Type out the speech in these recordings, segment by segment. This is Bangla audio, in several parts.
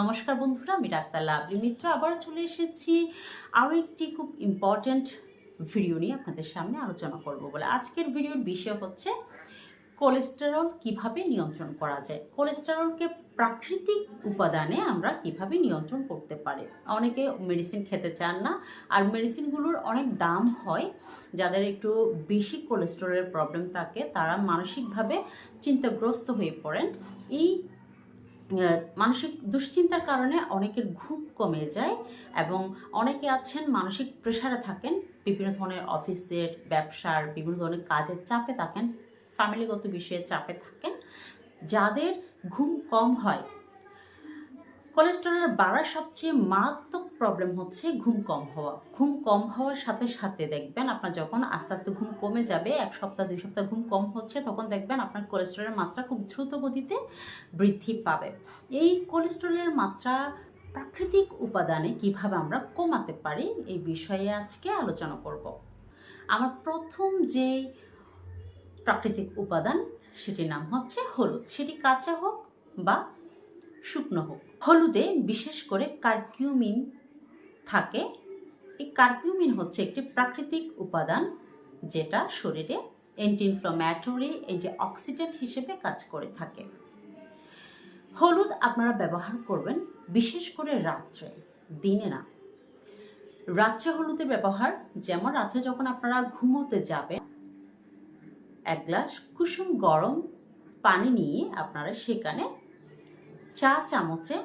নমস্কার বন্ধুরা, আমি ডাক্তার লাভলি মিত্র। আবার চলে এসেছি আরও একটি খুব ইম্পর্ট্যান্ট ভিডিও নিয়ে আপনাদের সামনে আলোচনা করব বলে। আজকের ভিডিওর বিষয় হচ্ছে কোলেস্টেরল কীভাবে নিয়ন্ত্রণ করা যায়? কোলেস্টেরলকে প্রাকৃতিক উপাদানে আমরা কীভাবে নিয়ন্ত্রণ করতে পারি? অনেকে মেডিসিন খেতে চান না, আর মেডিসিনগুলোর অনেক দাম হয়। যাদের একটু বেশি কোলেস্টেরলের প্রবলেম থাকে, তারা মানসিকভাবে চিন্তাগ্রস্ত হয়ে পড়েন। এই মানসিক দুশ্চিন্তার কারণে অনেকের ঘুম কমে যায় এবং অনেকে আছেন, মানসিক প্রেশারে থাকেন, বিভিন্ন ধরনের অফিসের ব্যবসার, বিভিন্ন ধরনের কাজের চাপে থাকেন ফ্যামিলিগত বিষয়ে চাপে থাকেন। যাদের ঘুম কম হয় কোলেস্টেরল বাড়ার সবচেয়ে মারাত্মক প্রবলেম হচ্ছে ঘুম কম হওয়া। ঘুম কম হওয়ার সাথে সাথে দেখবেন আপনার যখন আস্তে আস্তে ঘুম কমে যাবে, এক সপ্তাহ, দুই সপ্তাহ ঘুম কম হচ্ছে, তখন দেখবেন আপনার কোলেস্টেরলের মাত্রা খুব দ্রুত গতিতে বৃদ্ধি পাবে। এই কোলেস্টেরলের মাত্রা প্রাকৃতিক উপাদানে কীভাবে আমরা কমাতে পারি, এই বিষয়ে আজকে আলোচনা করব। আমার প্রথম যেই প্রাকৃতিক উপাদান, সেটির নাম হচ্ছে হলুদ। সেটি কাঁচা হোক বা শুকনো হোক। হলুদে বিশেষ করে কার্কিউমিন থাকে। এই কার্কিউমিন হচ্ছে একটি প্রাকৃতিক উপাদান যেটা শরীরে অ্যান্টি ইনফ্লামেটরি অ্যান্টি অক্সিডেন্ট হিসেবে কাজ করে থাকে। হলুদ আপনারা ব্যবহার করবেন বিশেষ করে রাত্রে, দিনে না। রাত্রে হলুদে ব্যবহার, যেমন রাত্রে যখন আপনারা ঘুমোতে যাবেন, এক গ্লাস কুসুম গরম পানি নিয়ে আপনারা সেখানে চা চামচে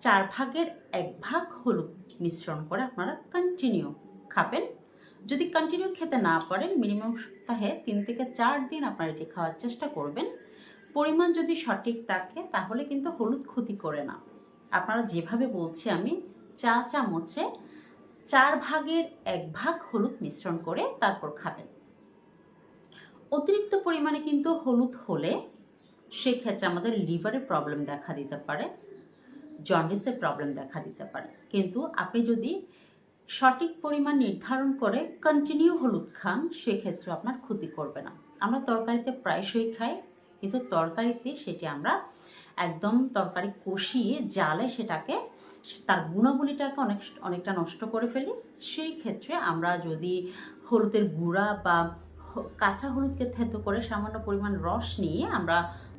চার ভাগের এক ভাগ হলুদ মিশ্রণ করে আপনারা কন্টিনিউ খাবেন। যদি কন্টিনিউ খেতে না পারেন মিনিমাম সপ্তাহে তিন থেকে চার দিন আপনারা এটি খাওয়ার চেষ্টা করবেন। পরিমাণ যদি সঠিক থাকে, তাহলে কিন্তু হলুদ ক্ষতি করে না। আপনারা যেভাবে বলছি আমি, চা চামচে চার ভাগের এক ভাগ হলুদ মিশ্রণ করে তারপর খাবেন। অতিরিক্ত পরিমাণে কিন্তু হলুদ হলে সেক্ষেত্রে আমাদের লিভারের প্রবলেম দেখা দিতে পারে জন্ডিসের প্রবলেম দেখা দিতে পারে। কিন্তু আপনি যদি সঠিক পরিমাণ নির্ধারণ করে কন্টিনিউ হলুদ খান, সেক্ষেত্রে আপনার ক্ষতি করবে না। আমরা তরকারিতে প্রায়শই খাই, কিন্তু তরকারিতে সেটি আমরা একদম তরকারি কষিয়ে জালে সেটাকে, তার গুণাবলীটাকে অনেক, অনেকটা নষ্ট করে ফেলি। সেই ক্ষেত্রে আমরা যদি হলুদের গুঁড়া বা কাঁচা হলুদকে থেতো করে সামান্য পরিমাণ রস নিয়ে আমরা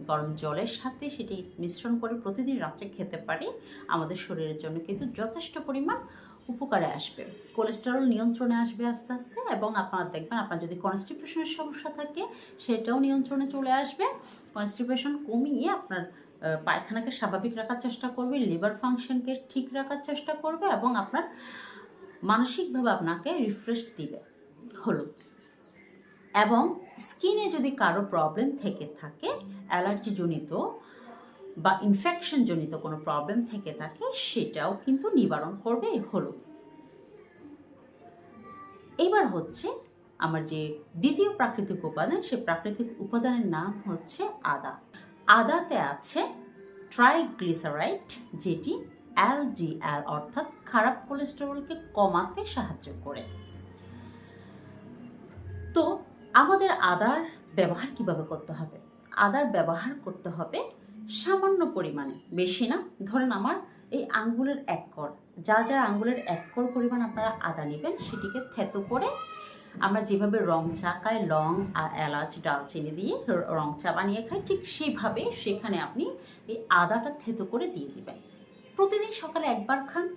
গরম জলের সাথে সেটি মিশ্রণ করে প্রতিদিন রাত্রে খেতে পারি। আমাদের শরীরের জন্য কিন্তু যথেষ্ট পরিমাণ উপকারে আসবে। কোলেস্টেরল নিয়ন্ত্রণে আসবে আস্তে আস্তে এবং আপনারা দেখবেন আপনার যদি কনস্টিপেশনের সমস্যা থাকে সেটাও নিয়ন্ত্রণে চলে আসবে। কনস্টিপেশন কমিয়ে আপনার পায়খানাকে স্বাভাবিক রাখার চেষ্টা করবে, লিভার ফাংশনকে ঠিক রাখার চেষ্টা করবে এবং আপনার মানসিকভাবে আপনাকে রিফ্রেশ দিবে হলুদ। এবং স্কিনে যদি কারও প্রবলেম থেকে থাকে, অ্যালার্জিজনিত বা ইনফেকশন জনিত কোনো প্রবলেম থেকে থাকে, সেটাও কিন্তু নিবারণ করবে হলুদ। এবার হচ্ছে আমার যে দ্বিতীয় প্রাকৃতিক উপাদান, সে প্রাকৃতিক উপাদানের নাম হচ্ছে আদা। আদাতে আছে ট্রাইগ্লিসারাইড যেটি এলডিএল অর্থাৎ খারাপ কোলেস্টেরলকে কমাতে সাহায্য করে। আমাদের আদার ব্যবহার কীভাবে করতে হবে? আদার ব্যবহার করতে হবে সামান্য পরিমাণে। বেশি না। ধরেন আমার এই আঙ্গুলের এক কর। যা যা আঙ্গুলের এক কর পরিমাণ আপনারা আদা নেবেন, সেটিকে থেতো করে আমরা যেভাবে রং চা খাই লং আর এলাচ ডালচিনি দিয়ে র- চা বানিয়ে খাই, ঠিক সেভাবে সেখানে আপনি এই আদাটা থেতো করে দিয়ে দিবেন। প্রতিদিন সকালে একবার খান।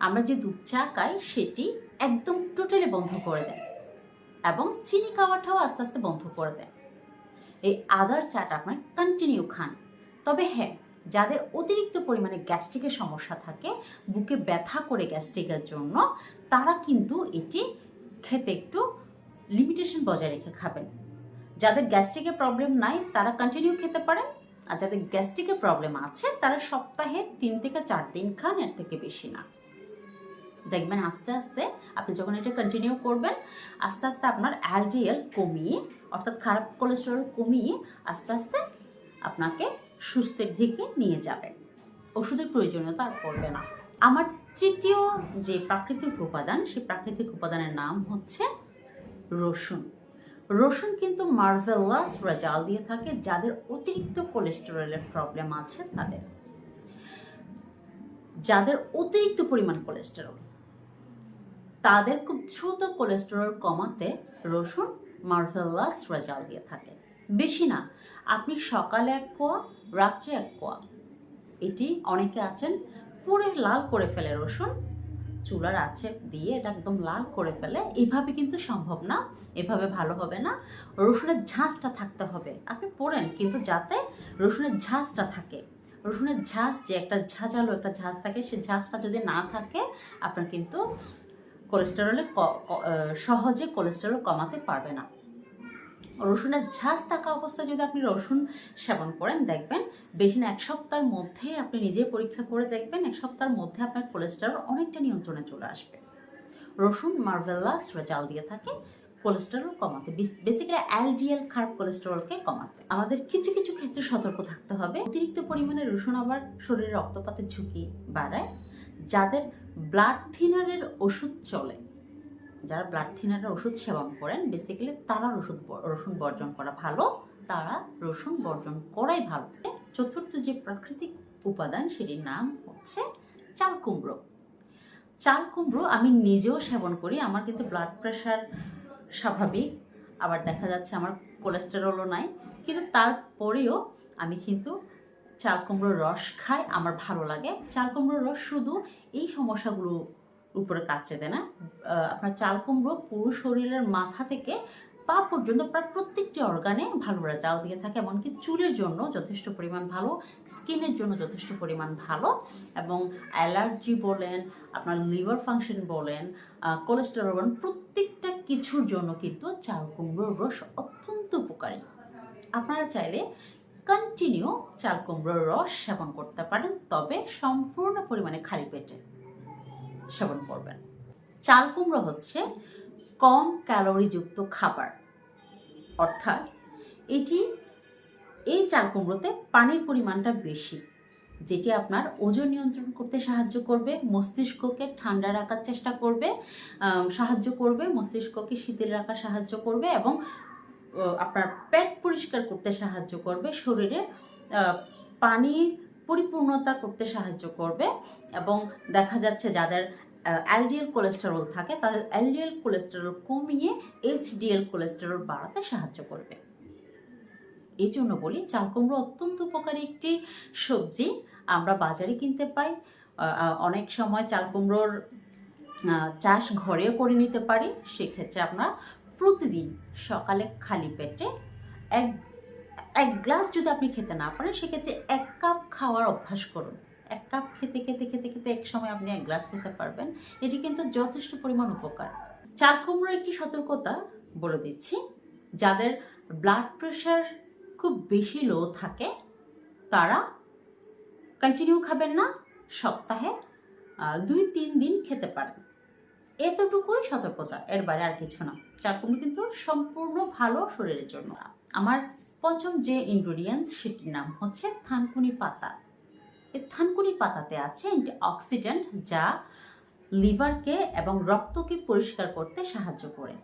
আমরা যে দুধ চা খাই, সেটি একদম টোটালি বন্ধ করে দেন। এবং চিনি খাওয়াটাও আস্তে আস্তে বন্ধ করে দেন এই আদার চাটা আপনার কন্টিনিউ খান। তবে হ্যাঁ যাদের অতিরিক্ত পরিমাণে গ্যাস্ট্রিকের সমস্যা থাকে, বুকে ব্যথা করে গ্যাস্ট্রিকের জন্য তারা কিন্তু এটি খেতে একটু লিমিটেশন বজায় রেখে খাবেন। যাদের গ্যাস্ট্রিকের প্রবলেম নাই, তারা কন্টিনিউ খেতে পারেন। আর যাদের গ্যাস্ট্রিকের প্রবলেম আছে, তারা সপ্তাহে তিন থেকে চার দিন খান, এর থেকে বেশি না। দেখবেন আস্তে আস্তে আপনি যখন এটা কন্টিনিউ করবেন, আস্তে আস্তে আপনার অ্যালডিএল কমিয়ে, অর্থাৎ খারাপ কোলেস্টেরল কমিয়ে আস্তে আস্তে আপনাকে সুস্থের দিকে নিয়ে যাবে। ওষুধের প্রয়োজনীয়তা আর পড়বে না। আমার তৃতীয় যে প্রাকৃতিক উপাদান, সেই প্রাকৃতিক উপাদানের নাম হচ্ছে রসুন। রসুন কিন্তু মার্ভেলাস রেজাল দিয়ে থাকে যাদের অতিরিক্ত কোলেস্টেরলের প্রবলেম আছে তাদের। যাদের অতিরিক্ত পরিমাণ কোলেস্টেরল তাদের খুব দ্রুত কোলেস্টেরল কমাতে রসুন মার্ভেলাস রেজাল্ট দিয়ে থাকে। বেশি না, আপনি সকালে এক কোয়া, রাত্রে এক কোয়া। এটি অনেকে আছেন পুরে লাল করে ফেলে রসুন। চুলার আছে দিয়ে এটা একদম লাল করে ফেলে, এভাবে কিন্তু সম্ভব না, এভাবে ভালো হবে না। রসুনের ঝাঁঝটা থাকতে হবে। আপনি পড়েন, কিন্তু যাতে রসুনের ঝাঁঝটা থাকে। রসুনের ঝাঁঝ যে একটা ঝাঁঝালো একটা ঝাঁঝ থাকে, সে ঝাঁঝটা যদি না থাকে, আপনার কিন্তু কোলেস্টেরলে সহজে কোলেস্টেরল কমাতে পারবে না। রসুনের ঝাঁজ থাকা অবস্থায় যদি আপনি রসুন সেবন করেন, দেখবেন বেশি না, এক সপ্তাহের মধ্যে আপনি নিজে পরীক্ষা করে দেখবেন, এক সপ্তাহের মধ্যে আপনার কোলেস্টেরল অনেকটা নিয়ন্ত্রণে চলে আসবে। রসুন মার্ভেলাস রেজাল্ট দিয়ে থাকে কোলেস্টেরল কমাতে। বেসিক্যালি এলডিএল খারাপ কোলেস্টেরলকে কমাতে। আমাদের কিছু কিছু ক্ষেত্রে সতর্ক থাকতে হবে। অতিরিক্ত পরিমাণে রসুন আবার শরীরে রক্তপাতের ঝুঁকি বাড়ায়। যাদের ব্লাড থিনারের ওষুধ চলে, যারা ব্লাড থিনারের ওষুধ সেবন করেন বেসিক্যালি তারা রসুন রসুন বর্জন করা ভালো, তারা রসুন বর্জন করাই ভালো। চতুর্থ যে প্রাকৃতিক উপাদান, সেটির নাম হচ্ছে চাল কুমড়ো। চাল কুমড়ো আমি নিজেও সেবন করি, আমার কিন্তু ব্লাড প্রেশার স্বাভাবিক, আবার দেখা যাচ্ছে আমার কোলেস্টেরলও নাই, কিন্তু তারপরেও আমি কিন্তু চাল কুমড়োর রস খাই আমার ভালো লাগে। চাল কুমড়োর রস শুধু এই সমস্যাগুলো উপরে কাছে দেয় না। আপনার চাল কুমড়ো পুরো শরীরের মাথা থেকে পা পর্যন্ত প্রায় প্রত্যেকটি অর্গানে ভালো রেজাল দিয়ে থাকে, এমনকি চুলের জন্য যথেষ্ট পরিমাণ ভালো, স্কিনের জন্য যথেষ্ট পরিমাণ ভালো এবং অ্যালার্জি বলেন, আপনার লিভার ফাংশন বলেন কোলেস্টেরল বলেন, প্রত্যেকটা কিছুর জন্য কিন্তু চাল কুমড়োর রস অত্যন্ত উপকারী। আপনারা চাইলে কন্টিনিউ চাল কুমড়োর রস সেবন করতে পারেন, তবে সম্পূর্ণ পরিমাণে খালি পেটে সেবন করবেন। চাল কুমড়ো হচ্ছে কম ক্যালোরিযুক্ত খাবার। অর্থাৎ এটি, এই চাল কুমড়োতে পানির পরিমাণটা বেশি, যেটি আপনার ওজন নিয়ন্ত্রণ করতে সাহায্য করবে, মস্তিষ্ককে ঠান্ডা রাখার চেষ্টা করবে সাহায্য করবে, মস্তিষ্ককে শীতল রাখার সাহায্য করবে এবং আপনার পেট পরিষ্কার করতে সাহায্য করবে, শরীরে পানির পরিপূর্ণতা করতে সাহায্য করবে এবং দেখা যাচ্ছে যাদের এলডিএল কোলেস্টেরল থাকে, তাদের এলডিএল কোলেস্টেরল কমিয়ে এইচডিএল কোলেস্টেরল বাড়াতে সাহায্য করবে। এই জন্য বলি, চাল কুমড়ো অত্যন্ত উপকারী একটি সবজি, আমরা বাজারে কিনতে পাই অনেক সময় চাল কুমড়োর চাষ ঘরেও করে নিতে পারি, সেক্ষেত্রে আমরা প্রতিদিন সকালে খালি পেটে এক এক গ্লাস যদি আপনি খেতে না পারেন, সেক্ষেত্রে এক কাপ খাওয়ার অভ্যাস করুন। এক কাপ খেতে খেতে খেতে খেতে এক সময় আপনি এক গ্লাস খেতে পারবেন। এটি কিন্তু যথেষ্ট পরিমাণ উপকার। চাল কুমড়োর একটি সতর্কতা বলে দিচ্ছি। যাদের ব্লাড প্রেশার খুব বেশি লো থাকে, তারা কন্টিনিউ খাবেন না। সপ্তাহে দুই, তিন দিন খেতে পারেন। এতটুকুই সতর্কতা এর বাইরে আর কিছু না। চাল কুমড়ো কিন্তু সম্পূর্ণ ভালো শরীরের জন্য। আমার পঞ্চম যে ইনগ্রেডিয়েন্টস সেটির নাম হচ্ছে থানকুনি পাতা। এই থানকুনি পাতাতে আছে অ্যান্টি অক্সিডেন্ট যা লিভারকে এবং রক্তকে পরিষ্কার করতে সাহায্য করে।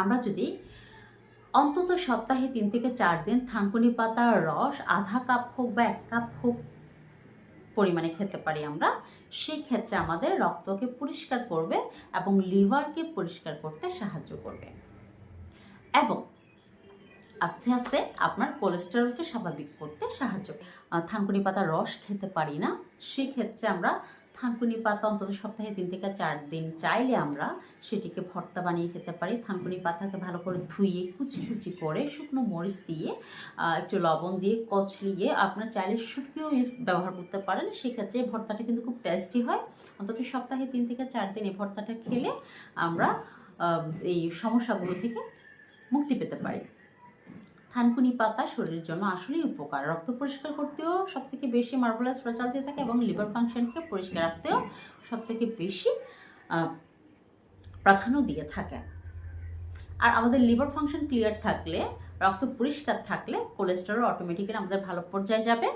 আমরা যদি অন্তত সপ্তাহে তিন থেকে চার দিন থানকুনি পাতার রস আধা কাপ হোক বা এক কাপ হোক পরিমাণে খেতে পারি আমরা, সেই ক্ষেত্রে আমাদের রক্তকে পরিষ্কার করবে এবং লিভারকে পরিষ্কার করতে সাহায্য করবে। এবং আস্তে আস্তে আপনার কোলেস্টেরলকে স্বাভাবিক করতে সাহায্য থানকুনি পাতার রস খেতে পারি না সেক্ষেত্রে আমরা থানকুনি পাতা অন্তত সপ্তাহে তিন থেকে চার দিন চাইলে আমরা সেটিকে ভর্তা বানিয়ে খেতে পারি। থানকুনি পাতাকে ভালো করে ধুয়ে, কুচি কুচি করে শুকনো মরিচ দিয়ে একটু লবণ দিয়ে কচলিয়ে আপনার চাইলে শুকিয়েও ইউজ, ব্যবহার করতে পারেন। সেক্ষেত্রে ভর্তাটা কিন্তু খুব টেস্টি হয়। অন্তত সপ্তাহে তিন থেকে চার দিন এই ভর্তাটা খেলে আমরা এই সমস্যাগুলো থেকে মুক্তি পেতে পারি। থানকুনি পাতা শরীরের জন্য আসলেই উপকার। রক্ত পরিষ্কার করতেও সব থেকে বেশি মার্ভেলাস রেজাল্ট দিয়ে থাকে এবং লিভার ফাংশনকে পরিষ্কার রাখতেও সব থেকে বেশি প্রাধান্য দিয়ে থাকে। আর আমাদের লিভার ফাংশন ক্লিয়ার থাকলে, রক্ত পরিষ্কার থাকলে কোলেস্টেরল অটোমেটিক্যালি আমাদের ভালো পর্যায়ে যাবে।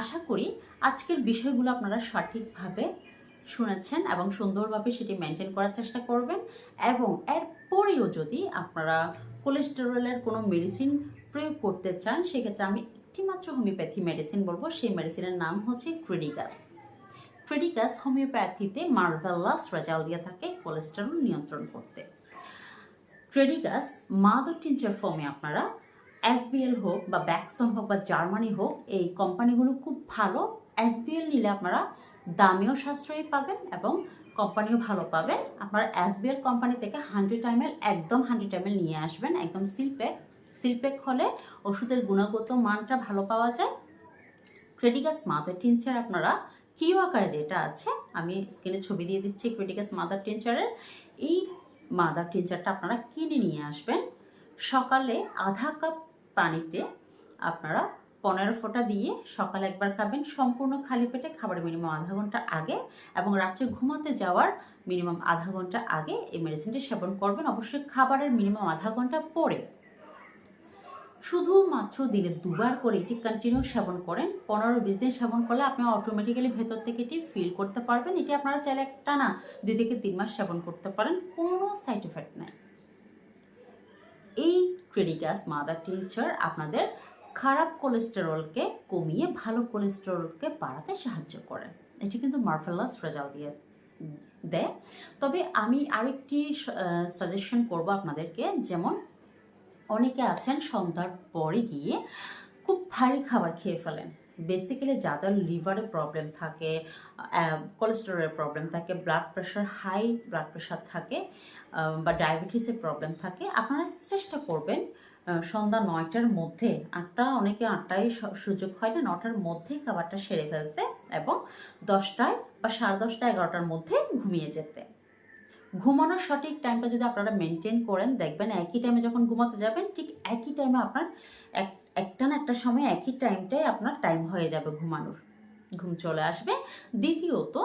আশা করি আজকের বিষয়গুলো আপনারা সঠিকভাবে শুনেছেন এবং সুন্দরভাবে সেটি মেনটেন করার চেষ্টা করবেন এবং এরপরেও যদি আপনারা কোলেস্টেরলের কোনো মেডিসিন প্রয়োগ করতে চান, সেক্ষেত্রে আমি একটি মাত্র হোমিওপ্যাথি মেডিসিন বলব। সেই মেডিসিনের নাম হচ্ছে ক্রিডিগাস ক্রেডিকাস হোমিওপ্যাথিতে মার্ভেলাস রেজাল্ট দিয়ে থাকে কোলেস্টেরল নিয়ন্ত্রণ করতে। ক্রেডিকাস মাদার টিনচার ফর্মে আপনারা এসবিএল হোক বা ব্যাকসন হোক বা জার্মানি হোক, এই কোম্পানিগুলো খুব ভালো এসবিএল নিলে আপনারা দামেও সাশ্রয়ী পাবেন এবং কোম্পানিও ভালো পাবেন। আপনারা এসবিএল কোম্পানি থেকে হান্ড্রেড এমএল একদম হান্ড্রেড এমএল নিয়ে আসবেন। একদম সিলপ্যাক সিলপ্যাক হলে ওষুধের গুণগত মানটা ভালো পাওয়া যায়। ক্রেডিকাস মাদার টিনচার আপনারা কিউ আকারে যেটা আছে, আমি স্ক্রিনে ছবি দিয়ে দিচ্ছি ক্রেডিকাস মাদার টিনচারের এই মাদার টিনচারটা আপনারা কিনে নিয়ে আসবেন। সকালে আধা কাপ পানিতে আপনারা পনেরো ফোঁটা দিয়ে সকালে একবার খাবেন। সম্পূর্ণ খালি পেটে খাবারের মিনিমাম আধা ঘণ্টা আগে এবং রাত্রে ঘুমাতে যাওয়ার মিনিমাম আধা ঘণ্টা আগে এই মেডিসিনটি সেবন করবেন। অবশ্যই খাবারের মিনিমাম আধা ঘণ্টা পরে। শুধুমাত্র দিনে দুবার করে এটি কন্টিনিউ সেবন করেন। পনেরো বিশ দিন সেবন করলে আপনি অটোমেটিক্যালি ভেতর থেকে এটি ফিল করতে পারবেন। এটি আপনারা চাইলে একটা না, দুই থেকে তিন মাস সেবন করতে পারেন। কোনো সাইড এফেক্ট নেই। এই ক্রেডিকাস মাদার টিনচার আপনাদের খারাপ কোলেস্টেরলকে কমিয়ে ভালো কোলেস্টেরলকে বাড়াতে সাহায্য করে। এটি কিন্তু মার্ভেলাস রেজাল্ট দিয়ে দেয়। তবে আমি আরেকটি সাজেশন করব আপনাদেরকে। যেমন অনেকে আছেন সন্ধ্যার পরে গিয়ে খুব ভারী খাবার খেয়ে ফেলেন। বেসিক্যালি যাদের লিভারে প্রবলেম থাকে কোলেস্টেরলের প্রবলেম থাকে blood pressure high blood pressure থাকে বা ডায়াবেটিসের প্রবলেম থাকে। আপনারা চেষ্টা করবেন সন্ধ্যা নয়টার মধ্যে আটটা, অনেকে আটটায় সুযোগ হয় না নটার মধ্যেই খাবারটা সেরে ফেলতে এবং দশটায় বা সাড়ে দশটা, এগারোটার মধ্যে ঘুমিয়ে যেতে। ঘুমানোর সঠিক টাইমটা যদি আপনারা মেনটেন করেন, দেখবেন একই টাইমে যখন ঘুমাতে যাবেন, ঠিক একই টাইমে আপনার এক, একটা না একটা সময় একই টাইমটাই আপনার টাইম হয়ে যাবে ঘুমানোর। ঘুম চলে আসবে। দ্বিতীয়ত,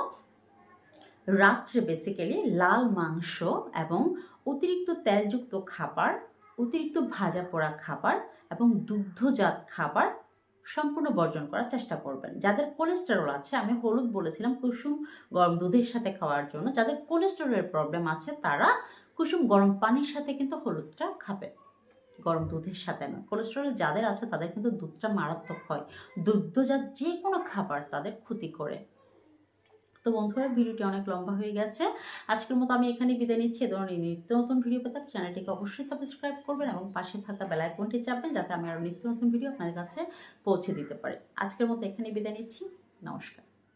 রাত্রে বেসিক্যালি লাল মাংস এবং অতিরিক্ত তেলযুক্ত খাবার অতিরিক্ত ভাজা পোড়া খাবার এবং দুগ্ধজাত খাবার সম্পূর্ণ বর্জন করার চেষ্টা করবেন। যাদের কোলেস্টেরল আছে, আমি হলুদ বলেছিলাম, কুসুম গরম দুধের সাথে খাওয়ার জন্য। যাদের কোলেস্টেরলের প্রবলেম আছে, তারা কুসুম গরম পানির সাথে কিন্তু হলুদটা খাবে। গরম দুধের সাথে না কোলেস্টেরল যাদের আছে, তাদের কিন্তু দুধটা মারাত্মক হয়। দুগ্ধজাত যে কোনো খাবার তাদের ক্ষতি করে। তো বন্ধুরা, ভিডিওটি অনেক লম্বা হয়ে গেছে। আজকের মতো আমি এখানে বিদায় নিচ্ছি। ধরনের নিত্য নতুন ভিডিও পেতে চ্যানেলটিকে অবশ্যই সাবস্ক্রাইব করবেন এবং পাশে থাকা বেলায় আইকনটি চাপবেন যাতে আমি আরও নিত্য নতুন ভিডিও আপনাদের কাছে পৌঁছে দিতে পারি। আজকের মতো এখানে বিদায় নিচ্ছি। নমস্কার।